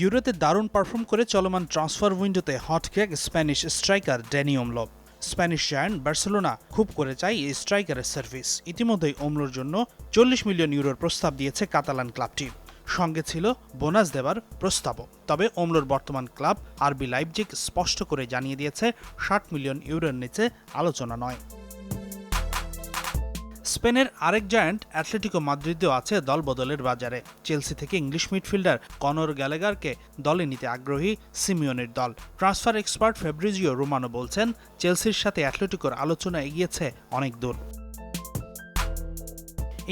ইউরোতে দারুণ পারফর্ম করে চলমান ট্রান্সফার উইন্ডোতে hot cake Spanish striker Dani ওমলো Spanish giant Barcelona খুব করে চাই এই স্ট্রাইকারের সার্ভিস। ইতিমধ্যেই ওমলোর জন্য চল্লিশ মিলিয়ন ইউরোর প্রস্তাব দিয়েছে কাতালান ক্লাবটি। সঙ্গে ছিল বোনাস দেওয়ার প্রস্তাবও। তবে ওমলোর বর্তমান ক্লাব আরবি লাইপজিক স্পষ্ট করে জানিয়ে দিয়েছে, ষাট মিলিয়ন ইউরোর নিচে আলোচনা নয়। স্পেনের আরেক জায়ান্ট অ্যাথলেটিকো মাদ্রিদেও আছে দল বদলের বাজারে। চেলসি থেকে ইংলিশ মিডফিল্ডার কনর গ্যালেগারকে দলে নিতে আগ্রহী সিমিওনের দল। ট্রান্সফার এক্সপার্ট ফেব্রিজিও রোমানো বলছেন, চেলসির সাথে অ্যাথলেটিকোর আলোচনা এগিয়েছে অনেক দূর।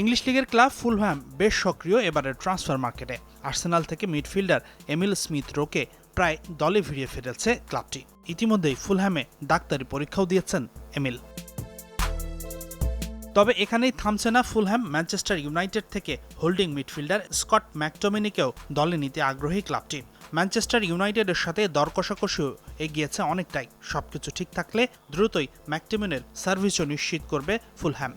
ইংলিশ লিগের ক্লাব ফুলহ্যাম বেশ সক্রিয় এবারের ট্রান্সফার মার্কেটে। আর্সেনাল থেকে মিডফিল্ডার এমিল স্মিথ রোকে প্রায় দলে ফিরিয়ে ফিরেছে ক্লাবটি। ইতিমধ্যেই ফুলহ্যামে ডাক্তারি পরীক্ষাও দিয়েছেন এমিল। তবে এখানেই থামছে না ফুলহ্যাম, ম্যানচেস্টার ইউনাইটেড থেকে হোল্ডিং মিডফিল্ডার স্কট ম্যাকটমিনিকেও দলে নিতে আগ্রহী ক্লাবটি। ম্যানচেস্টার ইউনাইটেডের সাথে দরকষাকষিও এগিয়েছে অনেকটাই। সবকিছু ঠিক থাকলে দ্রুতই ম্যাকটেমিনের সার্ভিসও নিশ্চিত করবে ফুলহ্যাম।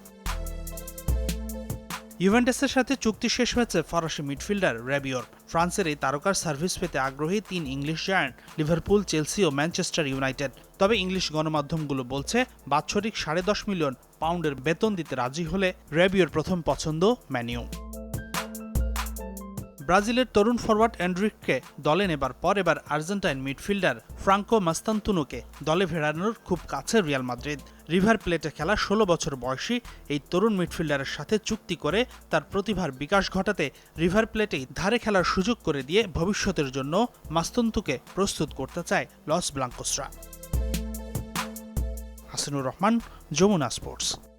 ইউভেন্টাসের সাথে চুক্তি শেষ হয়েছে ফরাসি মিডফিল্ডার র্যাবিওর। ফ্রান্সের এই তারকার সার্ভিস পেতে আগ্রহী তিন ইংলিশ জায়ান্ট, লিভারপুল, চেলসি ও ম্যানচেস্টার ইউনাইটেড। তবে ইংলিশ গণমাধ্যমগুলো বলছে, বাৎসরিক সাড়ে দশ মিলিয়ন পাউন্ডের বেতন দিতে রাজি হলে র্যাবিওর প্রথম পছন্দ ম্যানিউ ব্রাজিলের তরুণ ফরওয়ার্ড অ্যান্ড্রিককে দলে নেবার পর এবার আর্জেন্টাইন মিডফিল্ডার ফ্রাঙ্কো মাস্তান্তুনোকে দলে ফেরানোর খুব কাছে রিয়াল মাদ্রিদ। রিভার প্লেটে খেলা ষোলো বছর বয়সী এই তরুণ মিডফিল্ডারের সাথে চুক্তি করে তার প্রতিভার বিকাশ ঘটাতে রিভার প্লেটেই ধারে খেলার সুযোগ করে দিয়ে ভবিষ্যতের জন্য মাস্তন্তুকে প্রস্তুত করতে চায় লস ব্লাঙ্কোসরা। হাসিনুর রহমান, যমুনা স্পোর্টস।